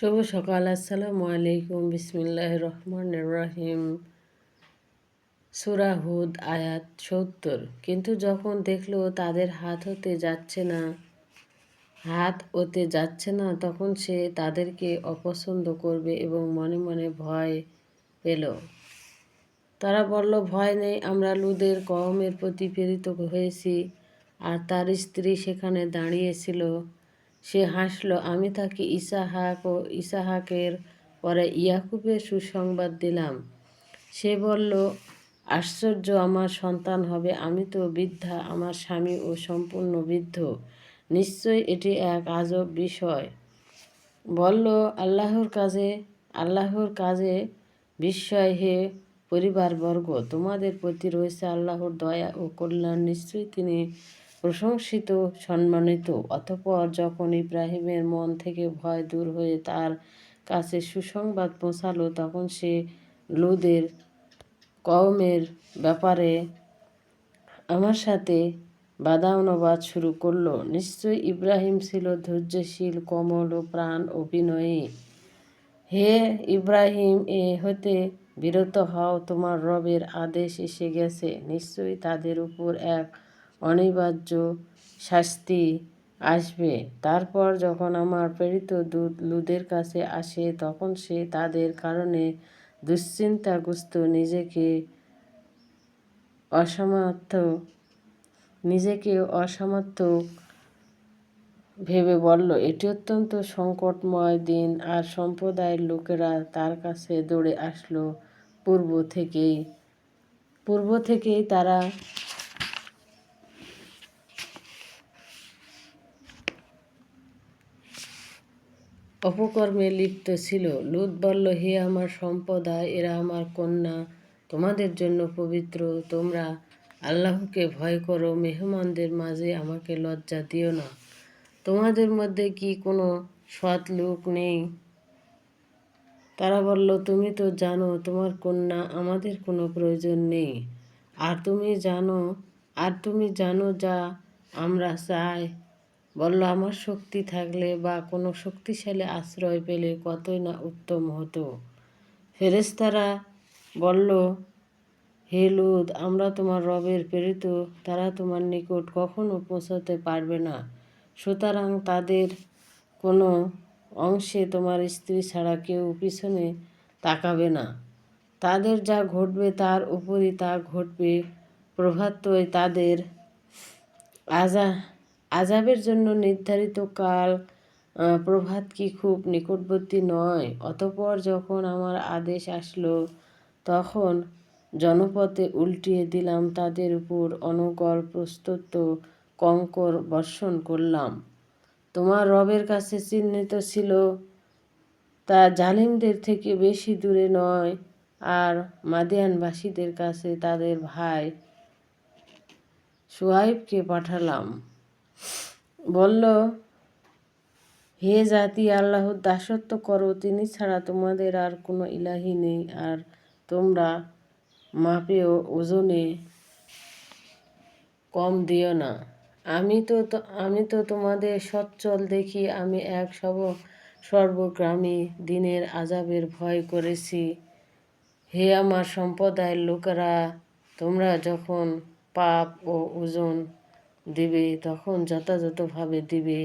শুভ সকাল, আসসালামু আলাইকুম। বিসমিল্লাহ রহমান রাহিম। সুরাহুদ আয়াত সত্তর। কিন্তু যখন দেখল তাদের হাত হতে যাচ্ছে না, হাত ওতে যাচ্ছে না, তখন সে তাদেরকে অপছন্দ করবে এবং মনে মনে ভয় পেল। তারা বলল, ভয় নেই, আমরা লুদের কওমের প্রতি প্রেরিত হয়েছি। আর তার স্ত্রী সেখানে দাঁড়িয়েছিল সে হাসল, আমি তাকে ইসাহাক ও ইসাহাকের পরে ইয়াকুবের সুসংবাদ দিলাম। সে বলল, আশ্চর্য, আমার সন্তান হবে। আমি তো বৃদ্ধা, আমার স্বামী ও সম্পূর্ণ বৃদ্ধ। নিশ্চয়ই এটি এক আজব বিষয়। বলল, আল্লাহর কাজে আল্লাহর কাজে বিস্ময় হে পরিবারবর্গ। তোমাদের প্রতি রয়েছে আল্লাহর দয়া ও কল্যাণ। নিশ্চয়ই তিনি প্রশংসিত, সম্মানিত, অতপর যখন ইব্রাহিমের মন থেকে ভয় দূর হয়ে তার কাছে সুসংবাদ পৌঁছালো, তখন সে লুদের কওমের ব্যাপারে আমার সাথে বাদানুবাদ শুরু করল। নিশ্চয়ই ইব্রাহিম ছিল ধৈর্যশীল, কমল ও প্রাণ অভিনয়ী। হে ইব্রাহিম, এ হতে বিরত হও, তোমার রবের আদেশ এসে গেছে। নিশ্চয়ই তাদের উপর এক অনিবার্য শাস্তি আসবে। তারপর যখন আমার প্রেরিত দূত লুদের কাছে আসে, তখন সে তাদের কারণে দুশ্চিন্তাগ্রস্ত নিজেকে অসমর্থ নিজেকে অসমর্থ ভেবে বলল, এটি অত্যন্ত সংকটময় দিন আর সম্প্রদায়ের লোকেরা তার কাছে দৌড়ে আসলো। পূর্ব থেকেই পূর্ব থেকেই তারা অপকর্মে লিপ্ত ছিল। লুত বলল, হে আমার সম্প্রদায়, এরা আমার কন্যা। তোমাদের জন্য পবিত্র। তোমরা আল্লাহকে ভয় করো। মেহমানদের মাঝে আমাকে লজ্জা দিও না। তোমাদের মধ্যে কি কোনো সৎ লোক নেই? তারা বলল, তুমি তো জানো, তোমার কন্যা আমাদের কোনো প্রয়োজন নেই। আর তুমি জানো, আর তুমি জানো যা আমরা চাই। বলল, আমার শক্তি থাকলে বা কোনো শক্তিশালী আশ্রয় পেলে কতই না উত্তম হতো। ফেরেস্তারা বলল, হে লুদ আমরা তোমার রবের প্রেরিত, তারা তোমার নিকট কখনো পৌঁছাতে পারবে না। সুতরাং তাদের কোনো অংশে তোমার স্ত্রী ছাড়া কেউ পিছনে তাকাবে না। তাদের যা ঘটবে তার উপরই তা ঘটবে। প্রভাতই তাদের আজা আজাবের জন্য নির্ধারিত কাল প্রভাত কি খুব নিকটবর্তী নয়? অতপর যখন আমার আদেশ আসলো, তখন জনপথে উল্টিয়ে দিলাম, তাদের উপর অনগল প্রস্তুত কঙ্কর বর্ষণ করলাম। তোমার রবের কাছে চিহ্নিত ছিল, তা জালিমদের থেকে বেশি দূরে নয়, আর মাদিয়ানবাসীদের কাছে তাদের ভাই সোয়াইবকে পাঠালাম। বলল, হে জাতি, আল্লাহর দাসত্ব করো, তিনি ছাড়া তোমাদের আর কোনো ইলাহি নেই। আর তোমরা মাপেও ওজনে কম দিও না। আমি তো আমি তো তোমাদের সচ্ছল দেখি। আমি এক সব সর্বগ্রামী দিনের আজাবের ভয় করেছি। হে আমার সম্প্রদায়ের লোকেরা, তোমরা যখন পাপ ও ওজন দিবে, তখন যথাযথভাবে দিবে।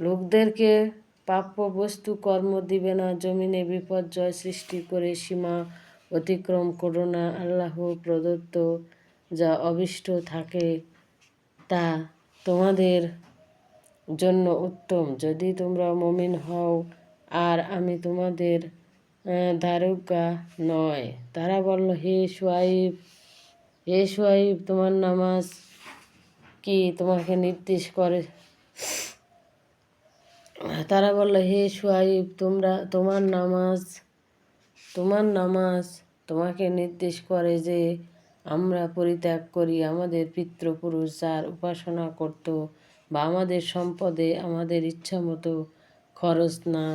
লোকদেরকে প্রাপ্য বস্তু, কর্ম দিবে না। জমিনে বিপর্যয় সৃষ্টি করে সীমা অতিক্রম করো না। আল্লাহ প্রদত্ত যা অবিষ্ট থাকে, তা তোমাদের জন্য উত্তম। যদি তোমরা মমিন হও, আর আমি তোমাদের দারোগা নয়। তারা বলল, হে সোয়াইব হে সোয়াইব, তোমার নামাজ কি তোমাকে নির্দেশ করে? তারা বলল, হে সোয়াইব তোমরা, তোমার নামাজ তোমার নামাজ তোমাকে নির্দেশ করে যে আমরা পরিত্যাগ করি। আমাদের পিতৃপুরুষ যার উপাসনা করত বা আমাদের সম্পদে আমাদের ইচ্ছা মতো খরচ না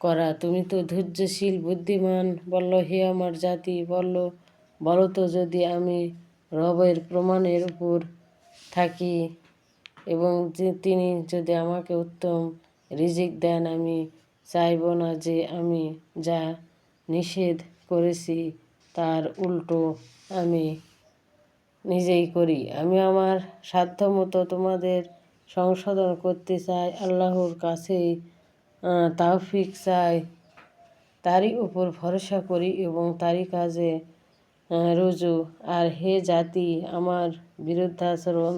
করা। তুমি তো ধৈর্যশীল, বুদ্ধিমান। বলল, হে আমার জাতি, বলল, বলো তো যদি আমি রবের প্রমাণের উপর থাকি এবং যে তিনি যদি আমাকে উত্তম রিজিক দেন, আমি চাইব না যে আমি যা নিষেধ করেছি তার উল্টো আমি নিজেই করি। আমি আমার সাধ্যমতো তোমাদের সংশোধন করতে চাই, আল্লাহর কাছেই তাওফিক চাই। তারই উপর ভরসা করি এবং তারই কাজে রুজু। আর হে জাতি, আমার বিরুদ্ধাচরণ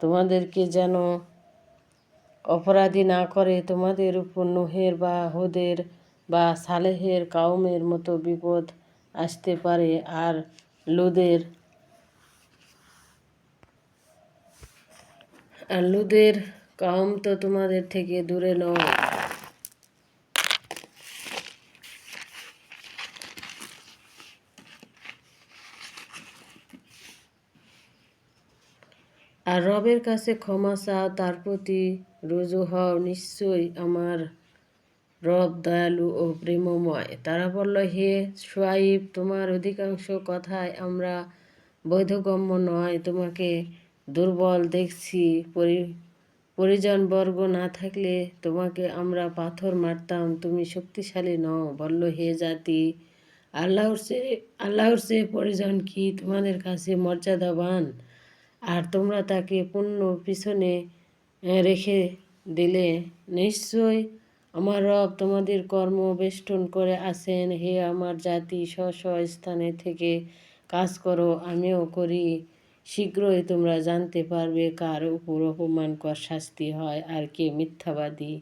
তোমাদেরকে যেন অপরাধী না করে তোমাদের উপর নুহের বা হুদের বা সালেহের কাউমের মতো বিপদ আসতে পারে আর লুদের আর লুদের কাউম তো তোমাদের থেকে দূরে নয়। আর রবের কাছে ক্ষমা চাও, তার প্রতি রুজু হও। নিশ্চয়ই আমার রব দয়ালু ও প্রেমময়। তারা বলল, হে সোয়াইব, তোমার অধিকাংশ কথায় আমরা বৈধগম্য নয়। তোমাকে দুর্বল দেখছি। পরি পরিজনবর্গ না থাকলে তোমাকে আমরা পাথর মারতাম। তুমি শক্তিশালী নও। বলল, হে জাতি, আল্লাহর সে আল্লাহর সে পরিজন কি? তোমাদের কাছে মর্যাদাবান আর তোমরা তাকে পূর্ণ পিছনে রেখে দিলে। নিশ্চয় আমার রব তোমাদের কর্ম বেষ্টন করে আসেন হে আমার জাতি স্ব স্ব স্থানে থেকে কাজ করো, আমিও করি। শীঘ্রই তোমরা জানতে পারবে কার উপর অপমানকর শাস্তি হয় আর কে মিথ্যাবাদী।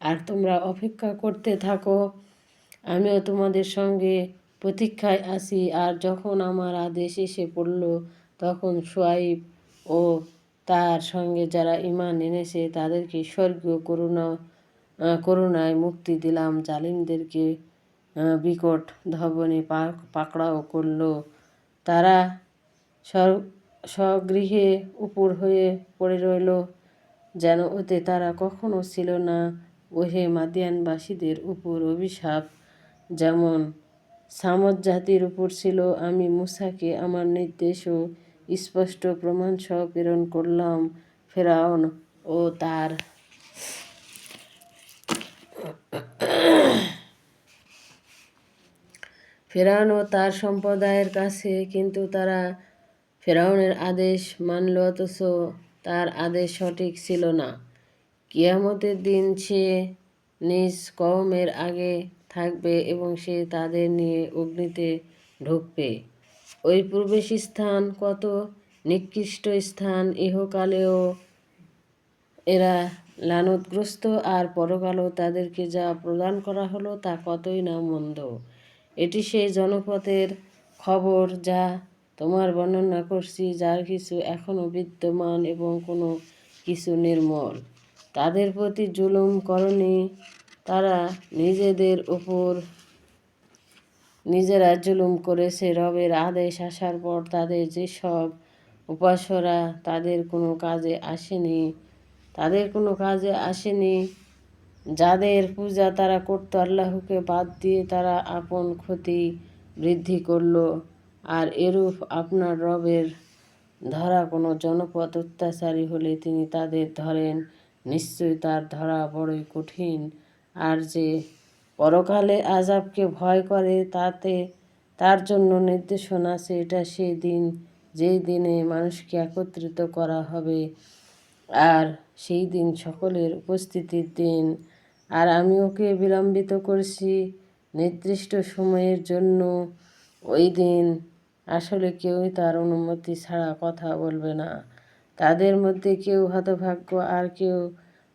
আর তোমরা অপেক্ষা করতে থাকো, আমিও তোমাদের সঙ্গে প্রতীক্ষায় আছি। আর যখন আমার আদেশ এসে পড়ল, তখন সোয়াইব ও তার সঙ্গে যারা ইমান এনেছে, তাদেরকে স্বর্গীয় করুণা করুণায় মুক্তি দিলাম। জালিমদেরকে বিকট ধবনে পাকড়াও করল। তারা স্বগৃহে উপর হয়ে পড়ে রইল। যেন ওতে তারা কখনো ছিল না। ওহে মাদিয়ানবাসীদের উপর অভিশাপ। যেমন সামদ জাতির উপর ছিল, আমি মুসাকে আমার নির্দেশ ও স্পষ্ট প্রমাণ সহ প্রেরণ করলাম ফেরাউন ও তার ফেরাউন ও তার সম্প্রদায়ের কাছে, কিন্তু তারা ফেরাউনের আদেশ মানল, অথচ তার আদেশ সঠিক ছিল না। কিয়ামতের দিন সে নিজ কওমের আগে থাকবে এবং সে তাদের নিয়ে অগ্নিতে ঢুকবে। ওই প্রবেশ স্থান কত? নিকৃষ্ট স্থান, ইহকালেও এরা লানতগ্রস্ত আর পরকালেও তাদেরকে যা প্রদান করা হলো তা কতই না মন্দ। এটি সেই জনপথের খবর যা তোমার বর্ণনা করছি, যার কিছু এখনও বিদ্যমান এবং কোনো কিছু নির্মল। তাদের প্রতি জুলুম করনি তারা নিজেদের ওপর নিজেরা জুলুম করেছে, রবের আদেশ আসার পর তাদের যেসব উপাসরা তাদের কোনো কাজে আসেনি, তাদের কোনো কাজে আসেনি, যাদের পূজা তারা করতো আল্লাহকে বাদ দিয়ে তারা আপন ক্ষতি বৃদ্ধি করল। আর এরূপ আপনার রবের ধরা কোনো জনপদ অত্যাচারী হলে তিনি তাদের ধরেন, নিশ্চয়ই তার ধরা বড়ই কঠিন। আর যে পরকালে আজাবকে ভয় করে তাতে তার জন্য নির্দেশনা আছে, এটা সেই দিন, যেই দিনে মানুষকে একত্রিত করা হবে। আর সেই দিন সকলের উপস্থিতির দিন। আর আমি ওকে বিলম্বিত করছি নির্দিষ্ট সময়ের জন্য। ওই দিন আসলে কেউই তার অনুমতি ছাড়া কথা বলবে না। তাদের মধ্যে কেউ হতভাগ্য আর কেউ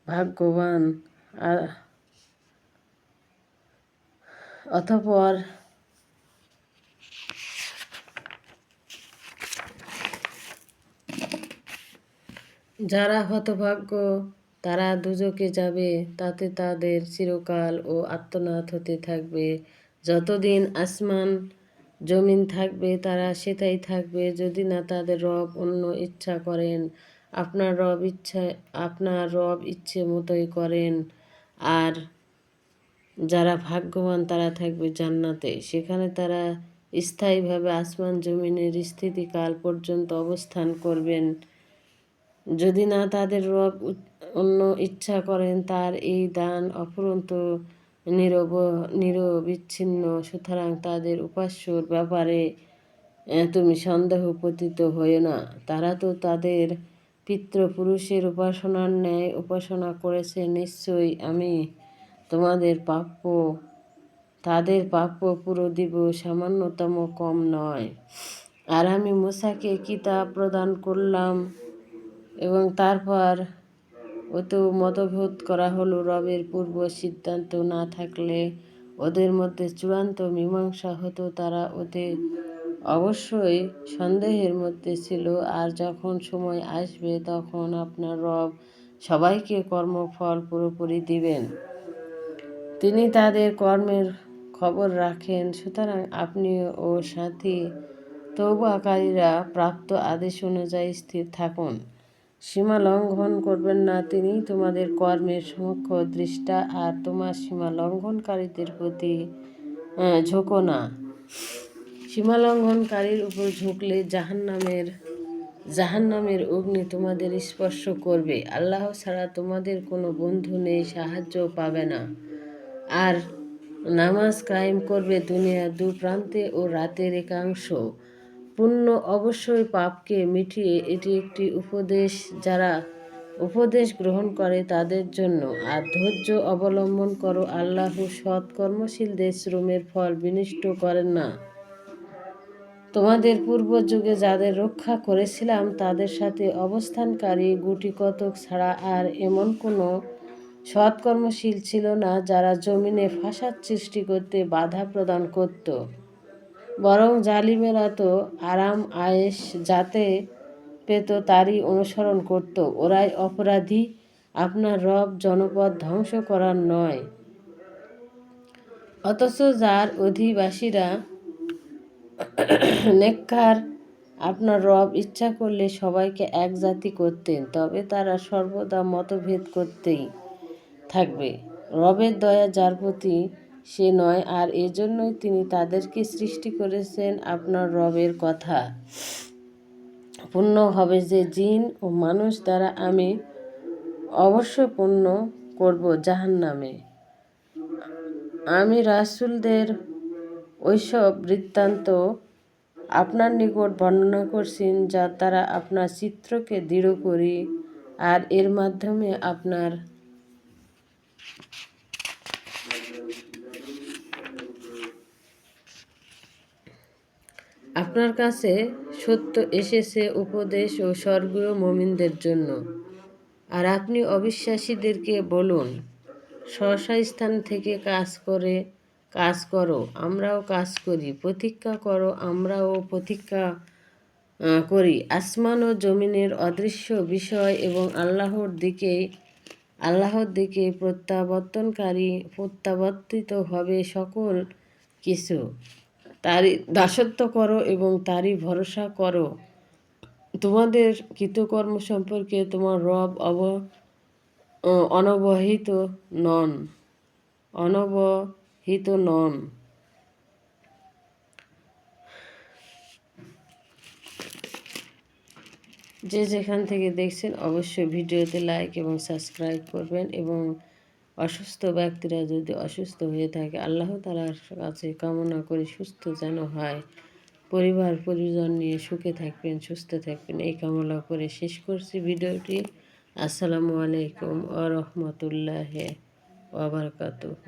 ভাগ্যবান। আর অতঃপর যারা হতভাগ্য, তারা দুজকে যাবে, তাতে তাদের চিরকাল ও আত্মনাথ হতে থাকবে। যতদিন আসমান জমিন থাকবে, তারা সেটাই থাকবে। যদি না তাদের রব অন্য ইচ্ছা করেন, আপনার রব ইচ্ছা, আপনার রব ইচ্ছে মতোই করেন। আর যারা ভাগ্যবান তারা থাকবে জান্নাতে। সেখানে তারা স্থায়ীভাবে আসমান জমিনের স্থিতিকাল পর্যন্ত অবস্থান করবেন। যদি না তাদের রব অন্য ইচ্ছা করেন, তার এই দান অফুরন্ত, নিরব, নিরবিচ্ছিন্ন, সুতরাং তাদের উপাস্যর ব্যাপারে তুমি সন্দেহ পতিত হইও না। তারা তো তাদের পিতৃপুরুষের উপাসনার ন্যায় উপাসনা করেছে, নিশ্চয়ই আমি তোমাদের প্রাপ্য, তাদের প্রাপ্য পুরো দিব সামান্যতম কম নয়। আর আমি মুসাকে কিতাব প্রদান করলাম এবং তারপর অত মতভেদ করা হলো রবের পূর্ব সিদ্ধান্ত না থাকলে ওদের মধ্যে চূড়ান্ত মীমাংসা হতো তারা ওতে। অবশ্যই সন্দেহের মধ্যে ছিল, আর যখন সময় আসবে তখন আপনার রব সবাইকে কর্মফল পুরোপুরি দিবেন। তিনি তাদের কর্মের খবর রাখেন। সুতরাং আপনি ও সাথী তৌবাকারীরা প্রাপ্ত আদেশ অনুযায়ী স্থির থাকুন। সীমা লঙ্ঘন করবেন না। তিনি তোমাদের কর্মের সমক্ষ দৃষ্টা আর তোমার সীমা লঙ্ঘনকারীদের প্রতি ঝোঁকো না। সীমা লঙ্ঘনকারীর উপর ঝুঁকলে জাহান্নামের জাহান্নামের অগ্নি তোমাদের স্পর্শ করবে। আল্লাহ ছাড়া তোমাদের কোনো বন্ধু নেই সাহায্য পাবে না। আর নামাজ কায়েম করবে দুনিয়ার দু প্রান্তে ও রাতের একাংশ। পুণ্য অবশ্যই পাপকে মিটিয়ে এটি একটি উপদেশ। যারা উপদেশ গ্রহণ করে তাদের জন্য আর ধৈর্য অবলম্বন করো আল্লাহ সৎ কর্মশীলদের শ্রমের ফল বিনিষ্ট করেন না। তোমাদের পূর্ব যুগে যাদের রক্ষা করেছিলাম তাদের সাথে অবস্থানকারী গুটি কতক ছাড়া আর এমন কোনো সৎকর্মশীল ছিল না, যারা জমিনে ফাঁসাদ সৃষ্টি করতে বাধা প্রদান করত। বরং জালিমেরা তো আরাম আয়েস যাতে পেত তারই অনুসরণ করত। ওরাই অপরাধী, আপনার রব জনপদ ধ্বংস করার নয়। অথচ যার অধিবাসীরা নেককার, আপনার রব ইচ্ছা করলে সবাইকে এক জাতি করতেন, তবে তারা সর্বদা মতভেদ করতেই থাকবে। রবের দয়া যার প্রতি সে নয়, আর এজন্যই তিনি তাদেরকে সৃষ্টি করেছেন আপনার রবের কথা। পূর্ণ হবে যে জিন ও মানুষ দ্বারা আমি অবশ্য পূর্ণ করব জাহান নামে আমি রাসুলদের ওইসব বৃত্তান্ত আপনার নিকট বর্ণনা করছেন যা তারা আপনার চিত্রকে দৃঢ় করি, আর এর মাধ্যমে আপনার আপনার কাছে সত্য এসেছে উপদেশ ও স্বর্গীয় মমিনদের জন্য। আর আপনি অবিশ্বাসীদেরকে বলুন স্বস্ব স্থান থেকে কাজ করে কাজ করো, আমরাও কাজ করি প্রতীক্ষা করো, আমরাও প্রতীক্ষা করি। আসমান ও জমিনের অদৃশ্য বিষয় এবং আল্লাহর দিকে আল্লাহর দিকে প্রত্যাবর্তনকারী, প্রত্যাবর্তিত হবে সকল কিছু। তারই দাসত্ব করো এবং তারই ভরসা করো। তোমাদের কৃতকর্ম সম্পর্কে তোমার রব অব অনবহিত নন। অনবহিত নন। যে যেখান থেকে দেখছেন অবশ্যই ভিডিওতে লাইক এবং সাবস্ক্রাইব করবেন এবং অসুস্থ ব্যক্তিরা যদি অসুস্থ হয়ে থাকে, আল্লাহ তালার কাছে কামনা করে সুস্থ যেন হয়। পরিবার, পরিজন নিয়ে সুখে থাকবেন, সুস্থ থাকবেন। এই কামনা করে শেষ করছি ভিডিওটি। আসসালামু আলাইকুম আ রহমতুল্লাহ ওবরকাতুহ